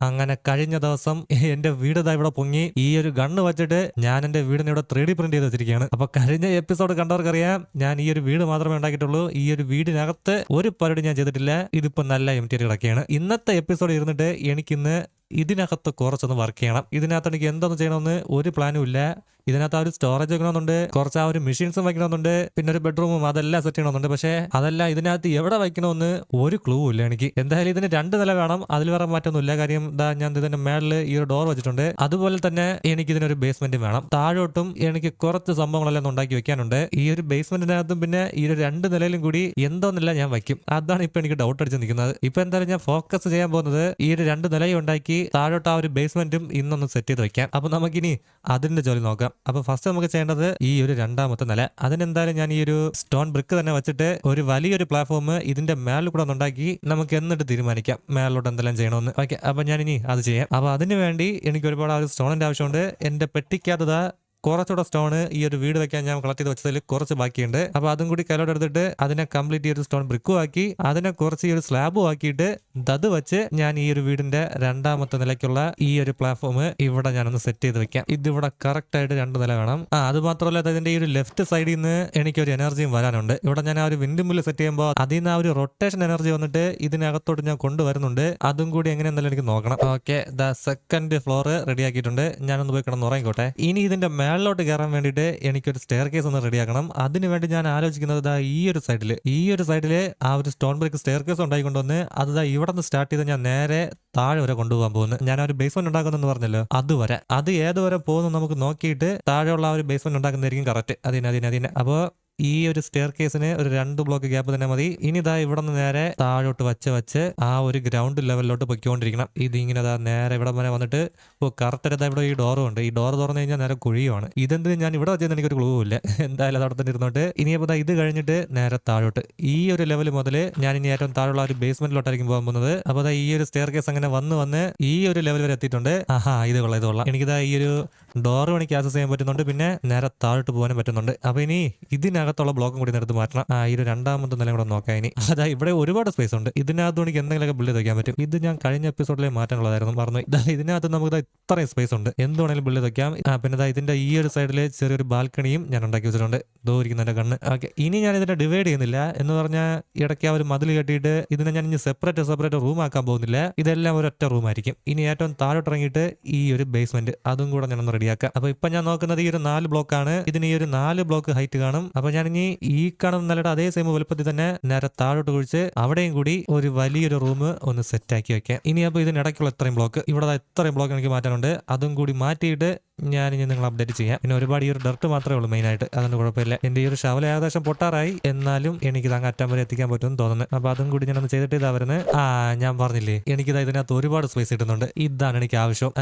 അങ്ങനെ കഴിഞ്ഞ ദിവസം എന്റെ വീട് ഇതാ ഇവിടെ പൊങ്ങി. ഈ ഒരു ഗണ്ണ് വെച്ചിട്ട് ഞാൻ എന്റെ വീടിനെ ഇവിടെ ത്രീ ഡി പ്രിന്റ് ചെയ്ത് വെച്ചിരിക്കുകയാണ്. അപ്പൊ കഴിഞ്ഞ എപ്പിസോഡ് കണ്ടവർക്കറിയാം ഞാൻ ഈ ഒരു വീട് മാത്രമേ ഉണ്ടാക്കിയിട്ടുള്ളൂ. ഈ ഒരു വീടിനകത്ത് ഒരു പരിപാടി ഞാൻ ചെയ്തിട്ടില്ല. ഇതിപ്പോ നല്ല എം ടി കിടക്കുകയാണ്. ഇന്നത്തെ എപ്പിസോഡ് ഇരുന്നിട്ട് എനിക്കിന്ന് ഇതിനകത്ത് കുറച്ചൊന്ന് വർക്ക് ചെയ്യണം. ഇതിനകത്ത് എനിക്ക് എന്തൊന്ന് ചെയ്യണമെന്ന് ഒരു പ്ലാനും ഇല്ല. ഇതിനകത്ത് ആ ഒരു സ്റ്റോറേജ് വെക്കണമെന്നുണ്ട്. കുറച്ച് ആ ഒരു മെഷീൻസും വയ്ക്കണമെന്നുണ്ട് പിന്നെ ഒരു ബെഡ്റൂമും അതെല്ലാം സെറ്റ് ചെയ്യണമെന്നുണ്ട്. പക്ഷേ അതെല്ലാം ഇതിനകത്ത് എവിടെ വയ്ക്കണമെന്ന് ഒരു ക്ലൂ ഇല്ല എനിക്ക്. എന്തായാലും ഇതിന് രണ്ട് നില വേണം. അതിൽ വേറെ മാറ്റമൊന്നുമില്ല കാര്യം ഇതാ ഞാൻ ഇതിന്റെ മേളിൽ ഈ ഒരു ഡോർ വെച്ചിട്ടുണ്ട്. അതുപോലെ തന്നെ എനിക്ക് ഇതിനൊരു ബേസ്മെന്റ് വേണം. താഴോട്ടും എനിക്ക് കുറച്ച് സംഭവങ്ങളെല്ലാം ഉണ്ടാക്കി വെക്കാനുണ്ട്. ഈ ഒരു ബേസ്മെന്റിനകത്തും പിന്നെ ഈ ഒരു രണ്ട് നിലയിലും കൂടി എന്തോന്നില്ല ഞാൻ വയ്ക്കും അതാണ് ഇപ്പൊ എനിക്ക് ഡൗട്ട് അടിച്ച് നിൽക്കുന്നത്. ഇപ്പൊ എന്തായാലും ഞാൻ ഫോക്കസ് ചെയ്യാൻ പോകുന്നത് ഈ ഒരു രണ്ട് നിലയും ഉണ്ടാക്കി താഴോട്ട് ആ ഒരു ബേസ്മെന്റും ഇന്നൊന്ന് സെറ്റ് ചെയ്ത് വെക്കാം. അപ്പൊ നമുക്കിനി അതിന്റെ ജോലി നോക്കാം. അപ്പൊ ഫസ്റ്റ് നമുക്ക് ചെയ്യേണ്ടത് ഈ ഒരു രണ്ടാമത്തെ നില. അതിനെന്തായാലും ഞാൻ ഈ ഒരു സ്റ്റോൺ ബ്രിക്ക് തന്നെ വെച്ചിട്ട് ഒരു വലിയൊരു പ്ലാറ്റ്ഫോം ഇതിന്റെ മേളിൽ കൂടെ ഉണ്ടാക്കി നമുക്ക് എന്നിട്ട് തീരുമാനിക്കാം. മേളിലോട്ട് എന്തെല്ലാം ചെയ്യണമെന്ന്. ഓക്കെ അപ്പൊ ഞാൻ ഇനി അത് ചെയ്യാം. അപ്പൊ അതിന് വേണ്ടി എനിക്ക് ഒരുപാട് ആ ഒരു സ്റ്റോണിന്റെ ആവശ്യമുണ്ട്. എന്റെ പെട്ടിക്കകത്ത് കുറച്ചുകൂടെ സ്റ്റോൺ ഈ ഒരു വീട് വെക്കാൻ ഞാൻ കളക്ട് ചെയ്ത് വെച്ചതിൽ കുറച്ച് ബാക്കിയുണ്ട്. അപ്പൊ അതും കൂടി കയ്യിലോട്ട് എടുത്തിട്ട് അതിനെ കംപ്ലീറ്റ് ഈ ഒരു സ്റ്റോൺ ബ്രിക്കും ആക്കി അതിനെ കുറച്ച് ഈ ഒരു സ്ലാബും ആക്കിയിട്ട് ദത് വെച്ച് ഞാൻ ഈ ഒരു വീടിന്റെ രണ്ടാമത്തെ നിലയ്ക്കുള്ള ഈ ഒരു പ്ലാറ്റ്ഫോം ഇവിടെ ഞാനൊന്ന് സെറ്റ് ചെയ്ത് വെക്കാം. ഇതിവിടെ കറക്റ്റ് ആയിട്ട് രണ്ട് നില വേണം. ആ അത് മാത്രമല്ല അതിന്റെ ഈ ഒരു ലെഫ്റ്റ് സൈഡിൽ നിന്ന് എനിക്ക് ഒരു എനർജിയും വരാനുണ്ട്. ഇവിടെ ഞാൻ ആ ഒരു വിൻഡ് മില്ല് സെറ്റ് ചെയ്യുമ്പോൾ അതിൽ നിന്ന് ആ ഒരു റൊട്ടേഷൻ എനർജി വന്നിട്ട് ഇതിനകത്തോട്ട് ഞാൻ കൊണ്ടുവരുന്നുണ്ട്. അതും കൂടി എങ്ങനെ എന്തായാലും എനിക്ക് നോക്കണം. Okay the second floor ready ആക്കിയിട്ടുണ്ട്. ഞാനൊന്ന് പോയി കിടന്ന് ഉറങ്ങിക്കോട്ടെ. ഇനി ഇതിന്റെ മേളിലോട്ട് കയറാൻ വേണ്ടിയിട്ട് എനിക്കൊരു സ്റ്റെയർ കേസ് ഒന്ന് റെഡിയാക്കണം അതിന് വേണ്ടി ഞാൻ ആലോചിക്കുന്നത് ഈ ഒരു സൈഡിൽ ഈ ഒരു സൈഡിൽ ആ ഒരു സ്റ്റോൺ ബ്രേക്ക് സ്റ്റെയർ കേസ് ഉണ്ടായിക്കൊണ്ടുവന്ന് അത് ഇവിടെ നിന്ന് സ്റ്റാർട്ട് ചെയ്ത് ഞാൻ നേരെ താഴെ വരെ കൊണ്ടുപോകാൻ പോകുന്നു. ഞാൻ ഒരു ബേസ്മെന്റ് ഉണ്ടാക്കുന്നെന്ന് പറഞ്ഞല്ലോ അതുവരെ. അത് ഏതുവരെ പോകുന്നു നമുക്ക് നോക്കിയിട്ട് താഴെയുള്ള ആ ഒരു ബേസ്മെന്റ് ഉണ്ടാക്കുന്നതായിരിക്കും കറക്റ്റ് അതിന് അതിന് അതിന്. അപ്പോൾ ഈ ഒരു സ്റ്റെയർ കേസിന് ഒരു രണ്ട് ബ്ലോക്ക് ഗ്യാപ്പ് തന്നെ മതി. ഇനി ഇതാ ഇവിടെ നിന്ന് നേരെ താഴോട്ട് വച്ച് വച്ച് ആ ഒരു ഗ്രൗണ്ട് ലെവലിലോട്ട് പൊയ്ക്കൊണ്ടിരിക്കണം. ഇത് ഇങ്ങനെ ദാ നേരെ ഇവിടെ വരെ വന്നിട്ട് ഓ കറക്റ്റ് ഇതാ ഇവിടെ ഈ ഡോറും ഉണ്ട്. ഈ ഡോർ തുറന്നു കഴിഞ്ഞാൽ നേരെ കുഴിയുമാണ്. ഇതെന്ത് ഞാൻ ഇവിടെ വെച്ചെന്ന് എനിക്കൊരു ക്ലൂ ഇല്ല. എന്തായാലും അത് അവിടെ തന്നെ ഇരുന്നോട്ട് ഇനിയിപ്പോൾ ഇത് കഴിഞ്ഞിട്ട് നേരെ താഴോട്ട്. ഈ ഒരു ലെവൽ മുതൽ ഞാൻ ഇനി ഏറ്റവും താഴെയുള്ള ഒരു ബേസ്മെന്റിലോട്ടായിരിക്കും പോകാൻ പോകുന്നത്. അപ്പോൾ ഈ ഒരു സ്റ്റെയർ കേസ് അങ്ങനെ വന്ന് വന്ന് ഈ ഒരു ലെവൽ വരെ എത്തിയിട്ടുണ്ട്. ആഹാ ഇത് കൊള്ളാം ഇത് കൊള്ളാം. എനിക്കിതാ ഈ ഒരു ഡോർ പണിക്ക് ആക്സസ് ചെയ്യാൻ പറ്റുന്നുണ്ട്. പിന്നെ നേരെ താഴോട്ട് പോകാനും പറ്റുന്നുണ്ട്. അപ്പോൾ ഇനി ഇതിനകത്തുള്ള ബ്ലോക്കും കൂടി എടുത്ത് മാറ്റണം. ആ ഈ രണ്ടാമത്തെ നിലയും കൂടെ നോക്കാം ഇനി. അതാ ഇവിടെ ഒരുപാട് സ്പേസ് ഉണ്ട്. ഇതിനകത്ത് എനിക്ക് എന്തെങ്കിലുമൊക്കെ ബിൽഡ് വയ്ക്കാൻ പറ്റും. ഇത് ഞാൻ കഴിഞ്ഞ എപ്പിസോഡിലെ മാറ്റാനുള്ളതായിരുന്നു ഇതാ ഇതിനകത്ത് നമുക്ക് ഇത്രയും സ്പേസ് ഉണ്ട്. എന്തുവേണമെങ്കിലും ബിൽഡ് വയ്ക്കാം പിന്നെ ഇതിന്റെ ഈ ഒരു സൈഡിലെ ചെറിയൊരു ബാൽക്കണിയും ഞാൻ ഉണ്ടാക്കി വെച്ചിട്ടുണ്ട്. ദൂരിക്കുന്ന എന്റെ കണ്ണ്. ഓക്കെ ഇനി ഞാൻ ഇതിനെ ഡിവൈഡ് ചെയ്യുന്നില്ല. എന്ന് പറഞ്ഞാൽ ഇടയ്ക്ക് ആ ഒരു മതിൽ കെട്ടിയിട്ട് ഇതിനെ ഞാൻ ഇനി സെപ്പറേറ്റ് സെപ്പറേറ്റ് റൂം ആക്കാൻ പോകുന്നില്ല. ഇതെല്ലാം ഒരൊറ്റ റൂം ആയിരിക്കും. ഇനി ഏറ്റവും താഴോട്ട് ഇറങ്ങിയിട്ട് ഈ ഒരു ബേസ്മെന്റ് അതും കൂടെ ഞാനൊന്ന് റെഡിയാക്കാം അപ്പൊ ഇപ്പൊ ഞാൻ നോക്കുന്നത് ഈ ഒരു നാല് ബ്ലോക്കാണ് ഇതിന് ഈ ഒരു നാല് ബ്ലോക്ക് ഹൈറ്റ് കാണും. അപ്പൊ ഞാൻ ഇനി ഈ കാണുന്ന നിലയുടെ അതേ സെയിം വലുപ്പത്തിൽ തന്നെ നേരെ താഴോട്ട് കുഴിച്ച് അവിടെയും കൂടി ഒരു വലിയൊരു റൂം ഒന്ന് സെറ്റ് ആക്കി വെക്കാം. ഇനി അപ്പോൾ ഇതിനിടയ്ക്കുള്ള ഇത്രയും ബ്ലോക്ക് ഇവിടെ ഇത്രയും ബ്ലോക്ക് എനിക്ക് മാറ്റാനുണ്ട്. അതും കൂടി മാറ്റിയിട്ട് ഞാൻ ഇനി നിങ്ങൾ അപ്ഡേറ്റ് ചെയ്യാം. പിന്നെ ഒരുപാട് ഈ ഒരു ഡർട്ട് മാത്രമേ ഉള്ളൂ മെയിൻ ആയിട്ട്. അതുകൊണ്ട് കുഴപ്പമില്ല. എന്റെ ഈ ഒരു ശവല ഏകദേശം പൊട്ടാറായി. എന്നാലും എനിക്ക് അങ്ങ് അറ്റം വരെ എത്തിക്കാൻ പറ്റുമെന്ന് തോന്നുന്നു. അപ്പൊ അതും കൂടി ഞാനൊന്ന് ചെയ്തിട്ട് ഇതാ വരുന്നത് ആ ഞാൻ പറഞ്ഞില്ലേ എനിക്കിതാ ഇതിനകത്ത് ഒരുപാട് സ്പേസ് കിട്ടുന്നുണ്ട് ഇതാണ് എനിക്ക് ആവശ്യം.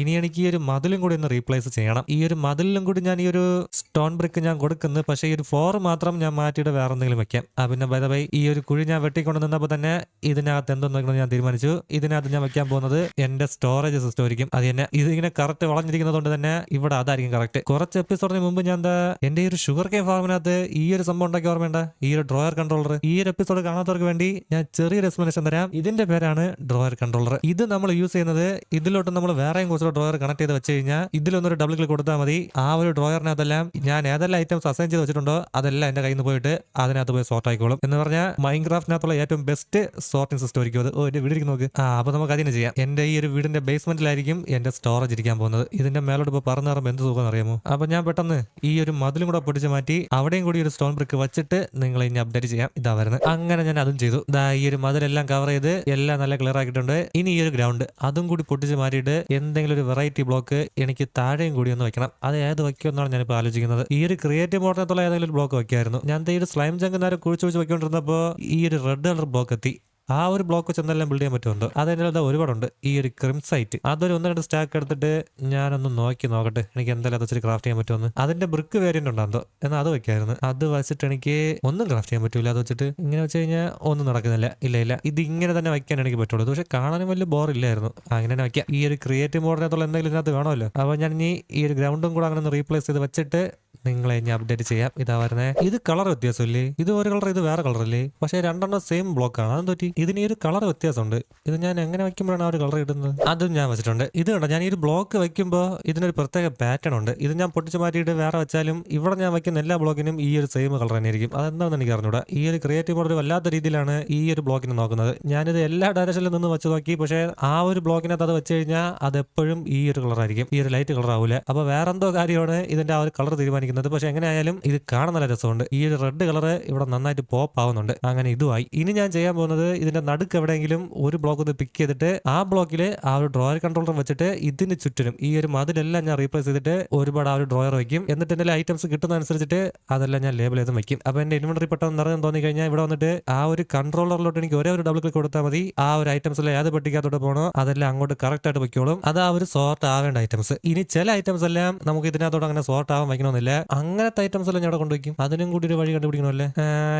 ഇനി എനിക്ക് ഈ ഒരു മതിലും കൂടി ഒന്ന് റീപ്ലേസ് ചെയ്യണം. ഈ ഒരു മതിലിലും കൂടി ഞാൻ ഈ ഒരു സ്റ്റോൺ ബ്രിക്ക് ഞാൻ കൊടുക്കുന്നു. പക്ഷേ ഈ ഒരു ഫ്ലോർ മാത്രം ഞാൻ മാറ്റിയിട്ട് വേറെ എന്തെങ്കിലും വെക്കാം. ആ പിന്നെ ബൈ ഈ ഒരു കുഴി ഞാൻ വെട്ടിക്കൊണ്ട് നിന്നപ്പോൾ തന്നെ ഇതിനകത്ത് എന്തോന്ന് വെക്കണമെന്ന് ഞാൻ തീരുമാനിച്ചു. ഇതിനകത്ത് ഞാൻ വെക്കാൻ പോകുന്നത് എന്റെ സ്റ്റോറേജ് സിസ്റ്റം ആയിരിക്കും. അത് തന്നെ ഇതിങ്ങനെ കറക്റ്റ് വളഞ്ഞിരിക്കുന്നത് കൊണ്ട് തന്നെ ഇവിടെ അതായിരിക്കും കറക്റ്റ് കുറച്ച് എപ്പിസോഡിന് മുമ്പ് ഞാൻ എന്താ എന്റെ ഒരു ഷുഗർ കെയ് ഫാമിനകത്ത് ഈ ഒരു സംഭവം ഉണ്ടാക്കി ഓർമ്മയുണ്ട? ഈ ഒരു ഡ്രോയർ കൺട്രോളർ ഈ ഒരു എപ്പിസോഡ് കാണാത്തവർക്ക് വേണ്ടി ഞാൻ ചെറിയൊരു എക്സ്പ്ലനേഷൻ തരാം. ഇതിന്റെ പേരാണ് ഡ്രോയർ കൺട്രോളർ ഇത് നമ്മൾ യൂസ് ചെയ്യുന്നത് ഇതിലോട്ട് നമ്മൾ വേറെയും കുറച്ച് ഡ്രോയർ കണക്ട് ചെയ്ത് വെച്ച് കഴിഞ്ഞാൽ ഇതിലൊന്നൊരു ഡബിൾ ക്ലിക്ക് കൊടുത്താൽ മതി. ആ ഒരു ഡ്രോയറിനകത്തെല്ലാം ഞാൻ ഏതെല്ലാം ഐറ്റംസ് അസൈൻ ചെയ്ത് വെച്ചിട്ടുണ്ടോ അതെല്ലാം എന്റെ കയ്യിൽ നിന്ന് പോയിട്ട് അതിനകത്ത് പോയി സോർട്ട് ആയിക്കോളും. എന്ന് പറഞ്ഞാൽ മൈൻക്രാഫ്റ്റിനകത്തുള്ള ഏറ്റവും ബെസ്റ്റ് സോർട്ടിംഗ് സിസ്റ്റം ആയിരിക്കും അത്. ഓ എന്റെ നോക്ക്. ആ അപ്പൊ നമുക്ക് അതിനെ ചെയ്യാം. എന്റെ ഈ ഒരു വീടിന്റെ ബേസ്മെന്റിലായിരിക്കും എന്റെ സ്റ്റോറേജ് ഇരിക്കാൻ പോകുന്നത്. ഇതിന്റെ മേലോട്ട് ഇപ്പോൾ പറഞ്ഞു പറയുമ്പോൾ എന്ത് സുഖം അറിയാമോ? അപ്പൊ ഞാൻ പെട്ടെന്ന് ഈ ഒരു മതിലും കൂടെ പൊടിച്ച് മാറ്റി അവിടെയും കൂടി ഒരു സ്റ്റോൺ ബ്രിക്ക് വെച്ചിട്ട് നിങ്ങൾ ഇനി അപ്ഡേറ്റ് ചെയ്യാം. ഇതാ അങ്ങനെ ഞാൻ അതും ചെയ്തു. ദാ ഈ ഒരു മതിലെല്ലാം കവർ ചെയ്ത് എല്ലാം നല്ല ക്ലിയർ ആക്കിയിട്ടുണ്ട്. ഇനി ഈ ഒരു ഗ്രൗണ്ട് അതും കൂടി പൊട്ടിച്ച് മാറ്റിയിട്ട് എന്തെങ്കിലും ഒരു വെറൈറ്റി ബ്ലോക്ക് എനിക്ക് താഴെയും കൂടി ഒന്ന് വെക്കണം. അത് ഏത് വയ്ക്കുമെന്നാണ് ഞാനിപ്പോൾ ആലോചിക്കുന്നത്. ഈ ഒരു ക്രിയേറ്റീവ് മോഡനത്തുള്ള ഏതെങ്കിലും ഒരു ബ്ലോക്ക് വെക്കായിരുന്നു ഞാൻ ഈ ഒരു സ്ലൈം ജങ്ക് നേരെ കുഴിച്ചു കുഴിച്ച് വെക്കൊണ്ടിരുന്നപ്പോൾ ഈ ഒരു റെഡ് കളർ ബ്ലോക്ക് എത്തി. ആ ഒരു ബ്ലോക്ക് വെച്ച് എന്തെല്ലാം ബിൽഡ് ചെയ്യാൻ പറ്റുമോ അതിന്റെ അത് ഒരുപാടുണ്ട്. ഈ ഒരു ക്രിം സൈറ്റ് അതൊരു ഒന്ന് രണ്ട് സ്റ്റാക്ക് എടുത്തിട്ട് ഞാനൊന്ന് നോക്കി നോക്കട്ടെ. എനിക്ക് എന്തായാലും അത് വെച്ചിട്ട് ക്രാഫ്റ്റ് ചെയ്യാൻ പറ്റുമെന്ന്. അതിന്റെ ബ്രിക്ക് വേരിയന്റ് ഉണ്ടാകുന്നോ എന്നാൽ അത് വെക്കായിരുന്നു. അത് വെച്ചിട്ട് എനിക്ക് ഒന്നും ക്രാഫ്റ്റ് ചെയ്യാൻ പറ്റൂല. അത് വെച്ചിട്ട് ഇങ്ങനെ വെച്ച് കഴിഞ്ഞാൽ ഒന്നും നടക്കുന്നില്ല. ഇല്ല ഇല്ല. ഇത് ഇങ്ങനെ തന്നെ വയ്ക്കാൻ എനിക്ക് പറ്റുള്ളൂ. പക്ഷെ കാണാനും വലിയ ബോർ ഇല്ലായിരുന്നു. അങ്ങനെ തന്നെ വയ്ക്കാം ഈ ഒരു ക്രിയേറ്റീവ് മോഡിനകത്തുള്ള എന്തെങ്കിലും ഇതിനകത്ത് വേണമല്ലോ അപ്പോൾ ഞാൻ ഇനി ഈ ഒരു ഗ്രൗണ്ടും കൂടെ അങ്ങനെ ഒന്ന് റീപ്ലേസ് ചെയ്ത് വെച്ചിട്ട് നിങ്ങളെ ഇനി അപ്ഡേറ്റ് ചെയ്യാം. ഇതാ വരുന്നേ. ഇത് കളർ വ്യത്യാസമില്ലേ? ഇത് ഒരു കളർ ഇത് വേറെ കളറല്ലേ പക്ഷേ രണ്ടെണ്ണം സെയിം ബ്ലോക്ക് ആണ്. അതെന്ന് പറ്റി? ഇതിന് ഒരു കളർ വ്യത്യാസമുണ്ട്. ഇത് ഞാൻ എങ്ങനെ വയ്ക്കുമ്പോഴാണ് ആ ഒരു കളർ ഇടുന്നത് അതും ഞാൻ വെച്ചിട്ടുണ്ട്. ഇത് കണ്ടോ? ഞാൻ ഈ ഒരു ബ്ലോക്ക് വയ്ക്കുമ്പോൾ ഇതിനൊരു പ്രത്യേക പാറ്റേൺ ഉണ്ട്. ഇത് ഞാൻ പൊട്ടിച്ച് മാറ്റിയിട്ട് വേറെ വെച്ചാലും ഇവിടെ ഞാൻ വയ്ക്കുന്ന എല്ലാ ബ്ലോക്കിനും ഈ ഒരു സെയിം കളർ തന്നെ ആയിരിക്കും. അതെന്താണെന്ന് എനിക്ക് അറിഞ്ഞൂടാ. ഈ ഒരു ക്രിയേറ്റീവ് മോഡൽ വല്ലാത്ത രീതിയിലാണ് ഈ ഒരു ബ്ലോക്കിനെ നോക്കുന്നത്. ഞാനിത് എല്ലാ ഡയറക്ഷനിൽ നിന്ന് വെച്ച് നോക്കി. പക്ഷേ ആ ഒരു ബ്ലോക്കിനകത്ത് അത് വെച്ച് കഴിഞ്ഞാൽ അത് എപ്പോഴും ഈ ഒരു കളർ ആയിരിക്കും. ഈ ഒരു ലൈറ്റ് കളർ ആവില്ല അപ്പൊ വേറെന്തോ കാര്യമാണ് ഇതിന്റെ ആ ഒരു കളർ തീരുമാനിക്കുന്നത്. പക്ഷെ എങ്ങനെയായാലും ഇത് കാണാൻ നല്ല രസമുണ്ട്. ഈ ഒരു റെഡ് കളർ ഇവിടെ നന്നായിട്ട് പോപ്പ് ആവുന്നുണ്ട്. അങ്ങനെ ഇതുമായി. ഇനി ഞാൻ ചെയ്യാൻ പോകുന്നത് ഇതിന്റെ നടുക്ക് എവിടെയെങ്കിലും ഒരു ബ്ലോക്ക് ഒന്ന് പിക്ക് ചെയ്തിട്ട് ആ ബ്ലോക്കിൽ ആ ഒരു ഡ്രോയർ കൺട്രോളർ വെച്ചിട്ട് ഇതിന് ചുറ്റിനും ഈ ഒരു മതിലെല്ലാം ഞാൻ റീപ്ലേസ് ചെയ്തിട്ട് ഒരുപാട് ആ ഒരു ഡ്രോയർ വയ്ക്കും എന്നിട്ട് എന്റെ ഐറ്റംസ് കിട്ടുന്ന അനുസരിച്ചിട്ട് അതെല്ലാം ഞാൻ ലേബിൾ ചെയ്ത് വയ്ക്കും അപ്പൊ എന്റെ ഇൻവെന്ററി പെട്ടെന്ന് നിറഞ്ഞു തോന്നി കഴിഞ്ഞാൽ ഇവിടെ വന്നിട്ട് ആ ഒരു കൺട്രോളറിലോട്ട് എനിക്ക് ഒരേ ഒരു ഡബിൾ ക്ലിക്ക് കൊടുത്താൽ മതി. ആ ഒരു ഐറ്റംസിൽ ഏത് പെട്ടിക്കകത്തോട്ട് പോകണോ അതെല്ലാം അങ്ങോട്ട് കറക്റ്റ് ആയിട്ട് വയ്ക്കോളും അത് ആ ഒരു സോർട്ട് ആവേണ്ട ഐറ്റംസ് ഇനി ചില ഐറ്റംസ് എല്ലാം നമുക്ക് ഇതിനകത്തോട്ട് അങ്ങനെ സോർട്ട് ആവാൻ വയ്ക്കണമെന്നില്ല. അങ്ങനത്തെ ഐറ്റംസ് എല്ലാം ഞാൻ അവിടെ കൊണ്ടുവയ്ക്കും. അതിനും കൂടി ഒരു വഴി കണ്ടുപിടിക്കണം അല്ലേ?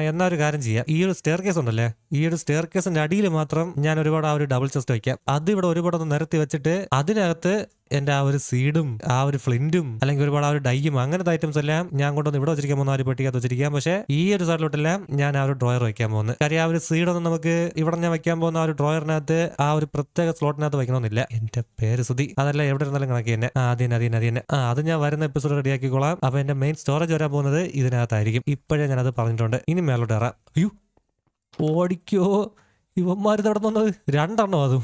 എന്നാ ഒരു കാര്യം ചെയ്യാം. ഈ ഒരു സ്റ്റെയർ കേസ് ഉണ്ടല്ലേ? ഈ ഒരു സ്റ്റെയർ കേസിന്റെ അടിയിൽ മാത്രം ഞാൻ ഒരുപാട് ആ ഒരു ഡബിൾ ചെസ്റ്റ് വയ്ക്കാം. അത് ഇവിടെ ഒരുപാട് ഒന്ന് നിരത്തി വെച്ചിട്ട് അതിനകത്ത് എന്റെ ആ ഒരു സീഡും ആ ഒരു ഫ്ലിന്റും അല്ലെങ്കിൽ ഒരുപാട് ആ ഒരു ഡൈയും അങ്ങനത്തെ ഐറ്റംസ് എല്ലാം ഞാൻ കൊണ്ടുവന്ന് ഇവിടെ വെച്ചിരിക്കാൻ പോകുന്ന ആ ഒരു പെട്ടിക്കകത്ത് വെച്ചിരിക്കാം. പക്ഷേ ഈ ഒരു സൈഡിലോട്ടെല്ലാം ഞാൻ ആ ഒരു ഡ്രോയർ വയ്ക്കാൻ പോകുന്നത് കാര്യം ആ ഒരു സീഡൊന്നും നമുക്ക് ഇവിടെ ഞാൻ വെക്കാൻ പോകുന്ന ആ ഒരു ഡ്രോയറിനകത്ത് ആ ഒരു പ്രത്യേക സ്ലോട്ടിനകത്ത് വയ്ക്കണമെന്നില്ല എന്റെ പേര് സുതി അതല്ല എവിടെ ഇരുന്നാലും കണക്കി തന്നെ. ആ അതിന് അതിന് ആ അത് ഞാൻ വരുന്ന എപ്പിസോഡ് റെഡിയാക്കിക്കോളാം അപ്പൊ എന്റെ മെയിൻ സ്റ്റോറേജ് വരാൻ പോകുന്നത് ഇതിനകത്തായിരിക്കും. ഇപ്പോഴേ ഞാനത് പറഞ്ഞിട്ടുണ്ട്. ഇനി മേലോട്ട് ഇറാം അയ്യോ ഓടിക്കോ. ഇവന്മാര് വന്നത്? രണ്ടെണ്ണം അതും.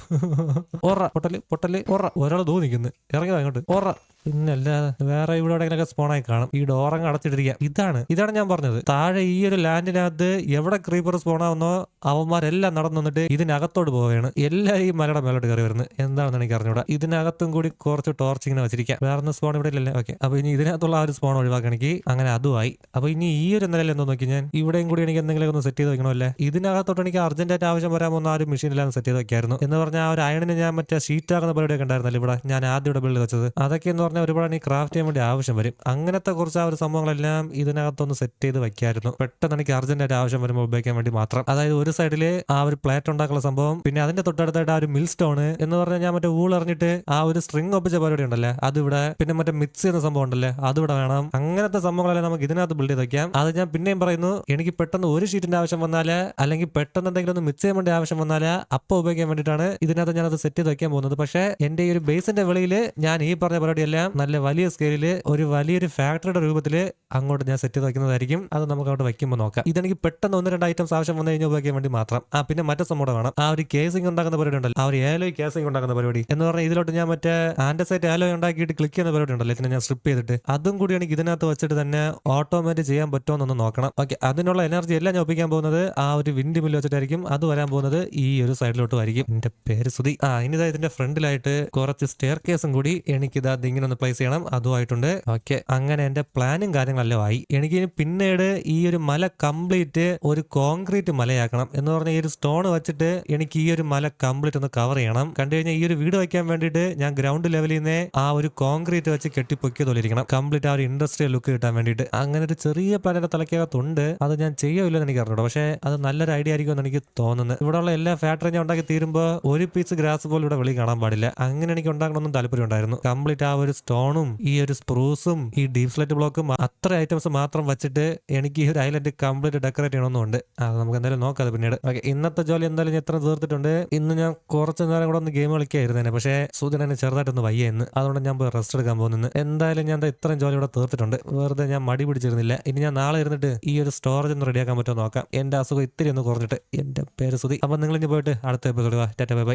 ഒറ പൊട്ടൽ പൊട്ടൽ. ഒറ ഒരാൾ തോന്നിക്കുന്നു ഇറങ്ങിയതാ അങ്ങോട്ട് ഒറ പിന്നല്ലാതെ വേറെ ഇവിടെ എവിടെയെങ്കിലൊക്കെ സ്പോണായി കാണും. ഈ ഡോറങ്ങ് അടച്ചിട്ടിരിക്കുക ഇതാണ് ഇതാണ് ഞാൻ പറഞ്ഞത്. താഴെ ഈ ഒരു ലാൻഡിനകത്ത് എവിടെ ക്രീപ്പർ സ്പോണാവുന്നോ അവന്മാരെല്ലാം നടന്നു വന്നിട്ട് ഇതിനകത്തോട്ട് പോവുകയാണ്. എല്ലാവരും ഈ മലയുടെ മേലോട്ട് കയറി വരുന്നത്. എന്താണെന്ന് എനിക്ക് അറിഞ്ഞൂടാ. ഇതിനകത്തും കൂടി കുറച്ച് ടോർച്ച് ഇങ്ങനെ വെച്ചിരിക്കാം. വേറെ സ്പോൺ ഇവിടെ ഇല്ലല്ലേ? ഓക്കെ അപ്പൊ ഇനി ഇതിനകത്തുള്ള ആ ഒരു സ്പോൺ ഒഴിവാക്കണമെങ്കിൽ അങ്ങനെ അതുമായി. അപ്പൊ ഇനി ഈ ഒരു നിലയിൽ എന്തോ നോക്കി ഞാൻ? ഇവിടെയും കൂടി എനിക്ക് എന്തെങ്കിലും ഒന്ന് സെറ്റ് ചെയ്ത് വെക്കണമല്ലേ? ഇതിനകത്തോട്ട് എനിക്ക് അർജന്റായിട്ട് ആവശ്യം വരാൻ പോകുന്ന ആ ഒരു മെഷീനിലാണ് സെറ്റ് ചെയ്ത് വെക്കായിരുന്നു എന്ന് പറഞ്ഞാൽ ആ ഒരു അയണിന് ഞാൻ മറ്റേ ഷീറ്റ് ആകുന്ന പരിപാടിയൊക്കെ ഉണ്ടായിരുന്നല്ലോ ഇവിടെ. ഞാൻ ആദ്യം ഇവിടെ ബിൽഡ് വെച്ചത്. അതൊക്കെ എന്ന് പറഞ്ഞാൽ ഒരുപാട് ഈ ക്രാഫ്റ്റ് ചെയ്യാൻ വേണ്ടി ആവശ്യം വരും. അങ്ങനത്തെ കുറച്ച് ആ ഒരു സംഭവങ്ങളെല്ലാം ഇതിനകത്തൊന്ന് സെറ്റ് ചെയ്ത് വെക്കായിരുന്നു. പെട്ടെന്ന് എനിക്ക് അർജന്റ് ആയിട്ട് ആവശ്യം വരുമ്പോൾ ഉപയോഗിക്കാൻ വേണ്ടി മാത്രം. അതായത് ഒരു സൈഡിൽ ആ ഒരു പ്ലേറ്റ് ഉണ്ടാക്കുന്ന സംഭവം പിന്നെ അതിന്റെ തൊട്ടടുത്തായിട്ട് ആ ഒരു മിൽ സ്റ്റോൺ എന്ന് പറഞ്ഞാൽ ഞാൻ മറ്റേ ഊൾ എറിഞ്ഞിട്ട് ആ ഒരു സ്ട്രിങ് ഒപ്പിച്ച പരിപാടി ഉണ്ടല്ലേ അത് ഇവിടെ പിന്നെ മറ്റേ മിക്സ് ചെയ്യുന്ന സംഭവം ഉണ്ടല്ലേ അത് ഇവിടെ വേണം. അങ്ങനത്തെ സംഭവങ്ങളെല്ലാം നമുക്ക് ഇതിനകത്ത് ബിൽഡ് ചെയ്ത് വെക്കാം. അത് ഞാൻ പിന്നെയും പറയുന്നു എനിക്ക് പെട്ടെന്ന് ഒരു ഷീറ്റിന്റെ ആവശ്യം വന്നാൽ അല്ലെങ്കിൽ പെട്ടെന്ന് എന്തെങ്കിലും ഒന്ന് മിക്സ് ചെയ്യാൻ വേണ്ടി ആവശ്യം വന്നാൽ അപ്പോൾ ഉപയോഗിക്കാൻ വേണ്ടിയിട്ടാണ് ഇതിനകത്ത് ഞാൻ അത് സെറ്റ് ചെയ്ത് വെക്കാൻ പോകുന്നത്. പക്ഷേ എന്റെ ഈ ഒരു ബേസിന്റെ വെളിയിൽ ഞാൻ ഈ പറഞ്ഞ പരിപാടിയെല്ലാം നല്ല വലിയ സ്കെയിലിൽ ഒരു വലിയൊരു ഫാക്ടറിയുടെ രൂപത്തിൽ അങ്ങോട്ട് ഞാൻ സെറ്റ് ചെയ്ത് വെക്കുന്നതായിരിക്കും. അത് നമുക്ക് അവിടെ വെക്കുമ്പോൾ നോക്കാം. ഇതെനിക്ക് പെട്ടെന്ന് ഒന്ന് രണ്ട് ഐറ്റംസ് ആവശ്യം വന്നു കഴിഞ്ഞാൽ ഉപയോഗിക്കാൻ വേണ്ടി മാത്രം. ആ പിന്നെ മറ്റേ സംഭവം വേണം. ആ ഒരു കേസിംഗ് ഉണ്ടാക്കുന്ന പരിപാടി ഉണ്ടല്ലോ. ആ ഒരു ഏലോയ് കേസിംഗ് ഉണ്ടാക്കുന്ന പരിപാടി. എന്ന് പറഞ്ഞാൽ ഇതിലോട്ട് ഞാൻ മറ്റേ ആൻഡസൈറ്റ് ഏലോയ് ഉണ്ടാക്കിയിട്ട് ക്ലിക്ക് ചെയ്യുന്ന പരിപാടി ഉണ്ടല്ലോ. ഇതിനെ ഞാൻ സ്ട്രിപ്പ് ചെയ്തിട്ട്. അതും കൂടി എനിക്ക് ഇതിനകത്ത് വെച്ചിട്ട് തന്നെ ഓട്ടോമാറ്റിക് ചെയ്യാൻ പറ്റുമോ എന്നൊന്ന് നോക്കണം. ഓക്കെ അതിനുള്ള എനർജി എല്ലാം ഞാൻ ഒപ്പിക്കാൻ പോകുന്നത് ആ ഒരു വിൻഡ് മില്ല് വെച്ചിട്ടായിരിക്കും. അത് വരാൻ പോകുന്നത് ഈ ഒരു സൈഡിലോട്ട് ആയിരിക്കും. എന്റെ പേര് സുതി ആ ഇനിതാ ഇതിന്റെ ഫ്രണ്ടിലായിട്ട് കുറച്ച് സ്റ്റെയർ കേസും കൂടി എനിക്കിതാ ഇങ്ങനെ ഒന്ന് പ്ലേസ് ചെയ്യണം. അതുമായിട്ടുണ്ട് ഓക്കെ അങ്ങനെ എന്റെ പ്ലാനും കാര്യങ്ങളെല്ലാം ആയി. എനിക്ക് പിന്നീട് ഈ ഒരു മല കംപ്ലീറ്റ് ഒരു കോൺക്രീറ്റ് മലയാക്കണം എന്ന് പറഞ്ഞാൽ ഈ ഒരു സ്റ്റോൺ വെച്ചിട്ട് എനിക്ക് ഈ ഒരു മല കംപ്ലീറ്റ് ഒന്ന് കവർ ചെയ്യണം. കണ്ടു കഴിഞ്ഞാൽ ഈ ഒരു വീട് വയ്ക്കാൻ വേണ്ടിയിട്ട് ഞാൻ ഗ്രൗണ്ട് ലെവലിൽ നിന്ന് ആ ഒരു കോൺക്രീറ്റ് വെച്ച് കെട്ടി പൊക്കിയതൊല്ലിരിക്കണം കംപ്ലീറ്റ് ആ ഒരു ഇൻഡസ്ട്രിയൽ ലുക്ക് കിട്ടാൻ വേണ്ടിയിട്ട്. അങ്ങനെ ഒരു ചെറിയ പ്ലാൻ എന്റെ തലയ്ക്കകത്തുണ്ട്. അത് ഞാൻ ചെയ്യില്ലെന്ന് എനിക്ക് അറിഞ്ഞൂടാ. പക്ഷേ അത് നല്ലൊരു ഐഡിയ ആയിരിക്കും എന്ന് എനിക്ക് തോന്നുന്നത് ഇവിടെയുള്ള എല്ലാ ഫാക്ടറി ഞാൻ ഉണ്ടാക്കി തീരുമ്പോൾ ഒരു പീസ് ഗ്രാസ് പോലും ഇവിടെ വെളി കാണാൻ പാടില്ല. അങ്ങനെ എനിക്ക് ഉണ്ടാക്കണമെന്നും താല്പര്യം ഉണ്ടായിരുന്നു. കംപ്ലീറ്റ് ആ ഒരു സ്റ്റോണും ഈ ഒരു സ്പ്രൂസും ഈ ഡീപ് സ്ലൈറ്റ് ബ്ലോക്കും അത്ര ഐറ്റംസ് മാത്രം വെച്ചിട്ട് എനിക്ക് ഈ ഒരു ഐലൻഡ് കംപ്ലീറ്റ് ഡെക്കറേറ്റ് ചെയ്യണമെന്നുണ്ട് അത് നമുക്ക് എന്തായാലും നോക്കാം പിന്നീട്. ഓക്കെ ഇന്നത്തെ ജോലി എന്തായാലും ഞാൻ എത്ര തീർത്തിട്ടുണ്ട്. ഇന്ന് ഞാൻ കുറച്ച് നേരം കൂടെ ഒന്ന് ഗെയിം കളിക്കായിരുന്നു പക്ഷേ സൂചന എന്നെ ചെറുതായിട്ടൊന്ന് വയ്യ എന്ന് അതുകൊണ്ട് ഞാൻ റെസ്റ്റ് എടുക്കാൻ പോകുന്നു എന്തായാലും ഞാൻ ഇത്രയും ജോലി ഇവിടെ തീർത്തിട്ടുണ്ട്. വെറുതെ ഞാൻ മടി പിടിച്ചിരുന്നില്ല. ഇനി ഞാൻ നാളെ ഇരുന്നിട്ട് ഈ ഒരു സ്റ്റോറേജ് ഒന്ന് റെഡിയാക്കാൻ പറ്റുമോ നോക്കാം. എന്റെ അസുഖം ഇത്തിരി ഒന്ന് കുറഞ്ഞിട്ട്. എന്റെ പേര് സുതി അപ്പൊ നിങ്ങൾ ഇനി പോയിട്ട് അടുത്ത എപ്പിസോഡ് ടാറ്റ ബൈ ബൈ.